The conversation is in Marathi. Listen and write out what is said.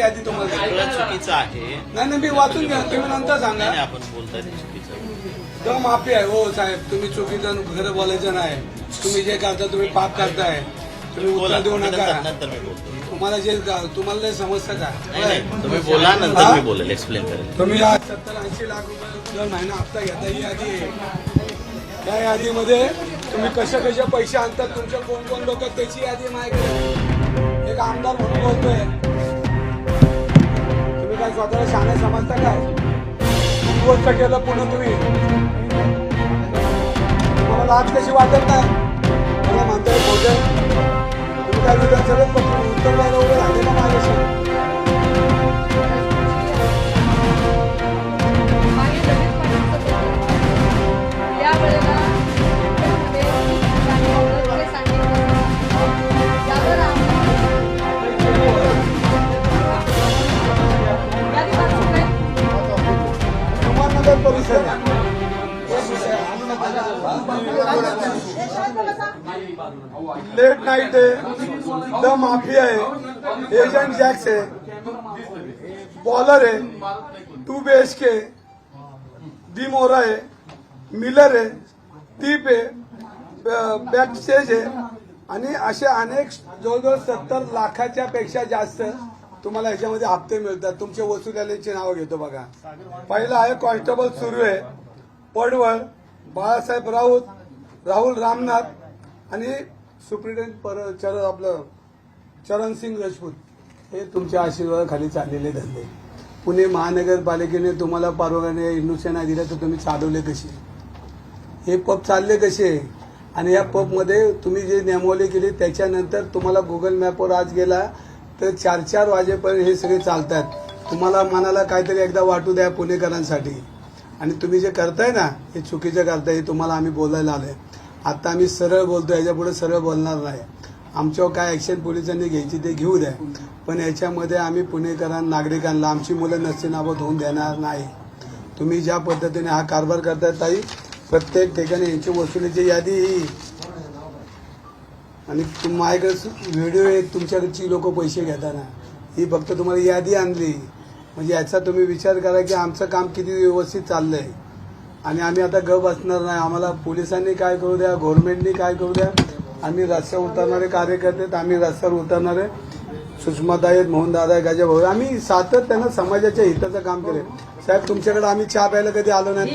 त्याच्यामध्ये सगळं चुकीचं आहे. नाही नाही मी वाचून घ्या. तुम्ही नंतर सांगा. नाही आपण बोलताय ते चुकीचं. माफी आहे. हो साहेब तुम्ही चुकीचं खरं बोलायचं नाही. तुम्ही जे करता तुम्ही पाप करताय. तुम्ही बोला उत्तर देऊ नका. नंतर नंतर मी बोलतो. तुम्हाला जे तुम्हाला नाही समजतं नाही का नाही तुम्ही बोला नंतर? मी बोलेल एक्सप्लेन करेल. तुम्ही आज सत्तर ऐंशी लाख रुपये दर महिना हप्ता घेता ही यादी आहे. त्या यादीमध्ये तुम्ही कसे कसे पैसे आणतात तुमचे कोण कोण लोक त्याची यादी माझ्याकडे. एक आमदार म्हणून बोलतोय. काय स्वतःला शाणे समजता काय? उद्ध्वस्त केलं पुन्हा तुम्ही. तुम्हाला लाज कशी वाटत नाही? मला म्हणतोय बोलते तुम्ही काय विधानसभेत लेट नाईट आहे द माफी आहे एजंट जॅक्स आहे बॉलर आहे to be H K D मोरा आहे मिलर आहे टीप आहे बॅक स्टेज आहे आणि असे अनेक जवळजवळ सत्तर लाखाच्या पेक्षा जास्त तुम्हाला ह्याच्यामध्ये हप्ते मिळतात. तुमच्या वसुलाची नावं घेतो बघा. पहिला आहे कॉन्स्टेबल सुरू आहे पडवळ बाळासाहेब राऊत राहुल रामनाथ आणि सुप्रिटेंडेंट पर चर आपलं चरण सिंग राजपूत. हे तुमच्या आशीर्वादाखाली चाललेले धंदे. पुणे महानगरपालिकेने तुम्हाला परवाने इंडोसेना नाही दिला तर तुम्ही चालवले कसे? हे पब चालले कसे? आणि या पबमध्ये तुम्ही जे नियमावली केली त्याच्यानंतर तुम्हाला गुगल मॅपवर आज गेला तर चार चार वाजेपर्यंत हे सगळे चालतात तुम्हाला मनाला काहीतरी एकदा वाटू द्या पुणेकरांसाठी. आणि तुम्ही जे करताय ना हे चुकीचं करताय हे तुम्हाला आम्ही बोलायला आलोय. आता आम्ही सरळ बोलतो याच्यापुढे सरळ बोलणार नाही. आमच्यावर काय ऍक्शन पोलिसांनी घ्यायची ते घेऊ द्या. पण याच्यामध्ये आम्ही पुणेकरांना नागरिकांना आमची मुलं नसतेनाबत होऊन देणार नाही. तुम्ही ज्या पद्धतीने हा कारभार करताय ताई प्रत्येक ठिकाणी यांची वसुलीची यादी ही आणि तुम- माझ्याकडे व्हिडिओ आहेत तुमच्याकडची लोक पैसे घेताना. ही फक्त तुम्हाला यादी आणली. म्हणजे याचा तुम्ही विचार करा की आमचं काम किती व्यवस्थित चाललं आहे आणि आम्ही आता गप बसणार नाही. आम्हाला पोलिसांनी काय करू द्या गव्हर्नमेंटनी काय करू द्या. आम्ही रस्त्यावर उतरणारे कार्यकर्ते आम्ही रस्त्यावर उतरणारे. सुषमाताई आहेत मोहनदादा आहे गाजा भाऊ आम्ही सातत्यानं समाजाच्या हिताचं काम केले साहेब तुमच्याकडे आम्ही चहा प्यायला कधी आलो नाही.